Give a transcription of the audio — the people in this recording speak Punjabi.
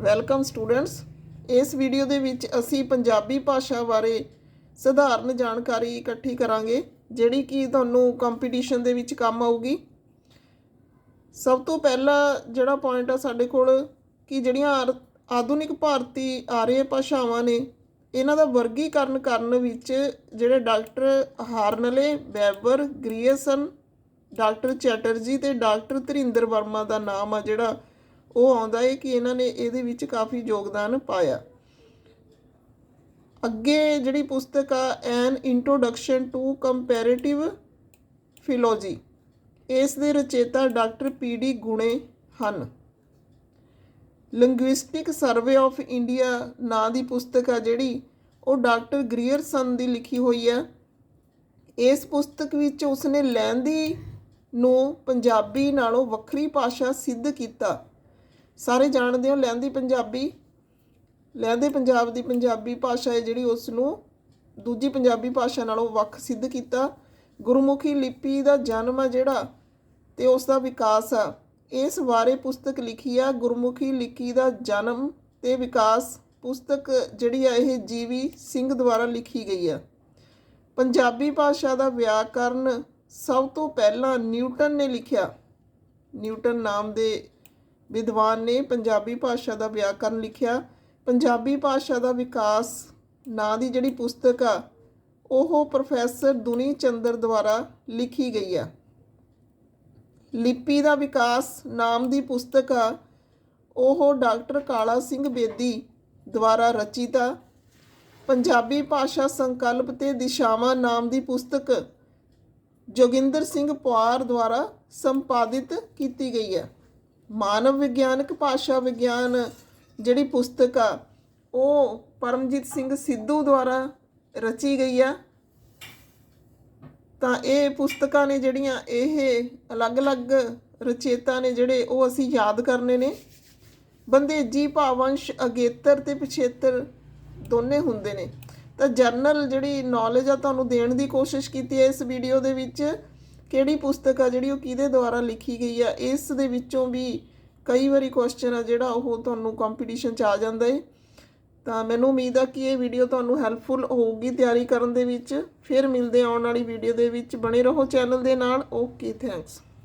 ਵੈਲਕਮ ਸਟੂਡੈਂਟਸ ਇਸ ਵੀਡੀਓ ਦੇ ਵਿੱਚ ਅਸੀਂ ਪੰਜਾਬੀ ਭਾਸ਼ਾ ਬਾਰੇ ਸਧਾਰਨ ਜਾਣਕਾਰੀ ਇਕੱਠੀ ਕਰਾਂਗੇ, ਜਿਹੜੀ ਕਿ ਤੁਹਾਨੂੰ ਕੰਪੀਟੀਸ਼ਨ ਦੇ ਵਿੱਚ ਕੰਮ ਆਊਗੀ। ਸਭ ਤੋਂ ਪਹਿਲਾ ਜਿਹੜਾ ਪੁਆਇੰਟ ਆ ਸਾਡੇ ਕੋਲ, ਕਿ ਜਿਹੜੀਆਂ ਆਰ- ਆਧੁਨਿਕ ਭਾਰਤੀ ਆਰੀਆ ਭਾਸ਼ਾਵਾਂ ਨੇ, ਇਹਨਾਂ ਦਾ ਵਰਗੀਕਰਨ ਕਰਨ ਵਿੱਚ ਜਿਹੜੇ doctor Hoernle, Weber, Grierson, doctor Chatterjee ਤੇ ਡਾਕਟਰ ਧਰਿੰਦਰ ਵਰਮਾ ਦਾ ਨਾਮ ਆ ਜਿਹੜਾ ਉਹ ਆਉਂਦਾ ਹੈ ਕਿ ਇਹਨਾਂ ਨੇ ਇਹਦੇ ਵਿੱਚ ਕਾਫੀ ਯੋਗਦਾਨ ਪਾਇਆ। ਅੱਗੇ ਜਿਹੜੀ ਪੁਸਤਕ ਆ an introduction to comparative philology ਇਸ ਦੇ ਰਚੇਤਾ ਡਾਕਟਰ ਪੀ ਡੀ ਗੁਣੇ ਹਨ। ਲਿੰਗੁਇਸਟਿਕ ਸਰਵੇ ਆਫ ਇੰਡੀਆ ਨਾਂ ਦੀ ਪੁਸਤਕ ਆ ਜਿਹੜੀ, ਉਹ ਡਾਕਟਰ ਗ੍ਰੀਅਰਸਨ ਦੀ ਲਿਖੀ ਹੋਈ ਹੈ ਇਸ ਪੁਸਤਕ ਵਿੱਚ ਉਸਨੇ ਲਹਿੰਦੀ ਨੂੰ ਪੰਜਾਬੀ ਨਾਲੋਂ ਵੱਖਰੀ ਭਾਸ਼ਾ ਸਿੱਧ ਕੀਤਾ। ਸਾਰੇ ਜਾਣਦੇ ਹੋ ਲਹਿੰਦੀ ਪੰਜਾਬੀ ਲਹਿੰਦੇ ਪੰਜਾਬ ਦੀ ਪੰਜਾਬੀ ਭਾਸ਼ਾ ਹੈ ਜਿਹੜੀ ਉਸ ਨੂੰ ਦੂਜੀ ਪੰਜਾਬੀ ਭਾਸ਼ਾ ਨਾਲੋਂ ਵੱਖ ਸਿੱਧ ਕੀਤਾ। ਗੁਰਮੁਖੀ ਲਿਪੀ ਦਾ ਜਨਮ ਆ ਜਿਹੜਾ ਤੇ ਉਸ ਦਾ ਵਿਕਾਸ ਆ। ਇਸ ਬਾਰੇ ਪੁਸਤਕ ਲਿਖੀ ਆ, ਗੁਰਮੁਖੀ ਲਿਪੀ ਦਾ ਜਨਮ ਤੇ ਵਿਕਾਸ। ਪੁਸਤਕ ਜਿਹੜੀ ਆ, ਇਹ ਜੀਵੀ ਸਿੰਘ ਦੁਆਰਾ ਲਿਖੀ ਗਈ ਆ। ਪੰਜਾਬੀ ਭਾਸ਼ਾ ਦਾ ਵਿਆਕਰਨ ਸਭ ਤੋਂ ਪਹਿਲਾਂ ਨਿਊਟਨ ਨੇ ਲਿਖਿਆ। ਨਿਊਟਨ ਨਾਮ ਦੇ ਵਿਦਵਾਨ ਨੇ ਪੰਜਾਬੀ ਭਾਸ਼ਾ ਦਾ ਵਿਆਕਰਨ ਲਿਖਿਆ। ਪੰਜਾਬੀ ਭਾਸ਼ਾ ਦਾ ਵਿਕਾਸ, ਨਾਂ ਦੀ ਜਿਹੜੀ ਪੁਸਤਕ ਆ, ਉਹ ਪ੍ਰੋਫੈਸਰ ਦੁਨੀ ਚੰਦਰ ਦੁਆਰਾ ਲਿਖੀ ਗਈ ਆ। ਲਿਪੀ ਦਾ ਵਿਕਾਸ, ਨਾਮ ਦੀ ਪੁਸਤਕ ਆ, ਉਹ ਡਾਕਟਰ ਕਾਲਾ ਸਿੰਘ ਬੇਦੀ ਦੁਆਰਾ ਰਚਿਤ ਆ। ਪੰਜਾਬੀ ਭਾਸ਼ਾ ਸੰਕਲਪ ਤੇ ਦਿਸ਼ਾਵਾਂ ਨਾਮ ਦੀ ਪੁਸਤਕ ਜੋਗਿੰਦਰ ਸਿੰਘ ਪੁਆਰ ਦੁਆਰਾ ਸੰਪਾਦਿਤ ਕੀਤੀ ਗਈ ਹੈ ਮਾਨਵ ਵਿਗਿਆਨਕ, ਭਾਸ਼ਾ ਵਿਗਿਆਨ ਜਿਹੜੀ ਪੁਸਤਕ ਆ, ਉਹ ਪਰਮਜੀਤ ਸਿੰਘ ਸਿੱਧੂ ਦੁਆਰਾ ਰਚੀ ਗਈ ਆ। ਤਾਂ ਇਹ ਪੁਸਤਕਾਂ ਨੇ ਜਿਹੜੀਆਂ, ਇਹ ਅਲੱਗ-ਅਲੱਗ ਰਚੇਤਾ ਨੇ ਜਿਹੜੇ, ਉਹ ਅਸੀਂ ਯਾਦ ਕਰਨੇ ਨੇ। ਬੰਦੇਜੀ ਭਾਵੰਸ਼, ਅਗੇਤਰ ਤੇ ਪਿਛੇਤਰ ਦੋਨੇ ਹੁੰਦੇ ਨੇ। ਤਾਂ ਜਰਨਲ ਜਿਹੜੀ ਨੌਲੇਜ ਆ, ਤੁਹਾਨੂੰ ਦੇਣ ਦੀ ਕੋਸ਼ਿਸ਼ ਕੀਤੀ ਹੈ ਇਸ ਵੀਡੀਓ ਦੇ ਵਿੱਚ। ਕਿਹੜੀ ਪੁਸਤਕ ਆ ਜਿਹੜੀ ਉਹ ਕਿਹਦੇ ਦੁਆਰਾ ਲਿਖੀ ਗਈ ਆ? ਇਸ ਦੇ ਵਿੱਚੋਂ ਵੀ ਕਈ ਵਾਰੀ ਕੁਐਸਚਨ ਆ ਜਿਹੜਾ ਉਹ ਤੁਹਾਨੂੰ ਕੰਪੀਟੀਸ਼ਨ 'ਚ ਆ ਜਾਂਦਾ ਏ। ਤਾਂ ਮੈਨੂੰ ਉਮੀਦ ਆ ਕਿ ਇਹ ਵੀਡੀਓ ਤੁਹਾਨੂੰ ਹੈਲਪਫੁਲ ਹੋਊਗੀ ਤਿਆਰੀ ਕਰਨ ਦੇ ਵਿੱਚ। ਫਿਰ ਮਿਲਦੇ ਆਉਣ ਵਾਲੀ ਵੀਡੀਓ ਦੇ ਵਿੱਚ। ਬਣੇ ਰਹੋ ਚੈਨਲ ਦੇ ਨਾਲ। Okay thanks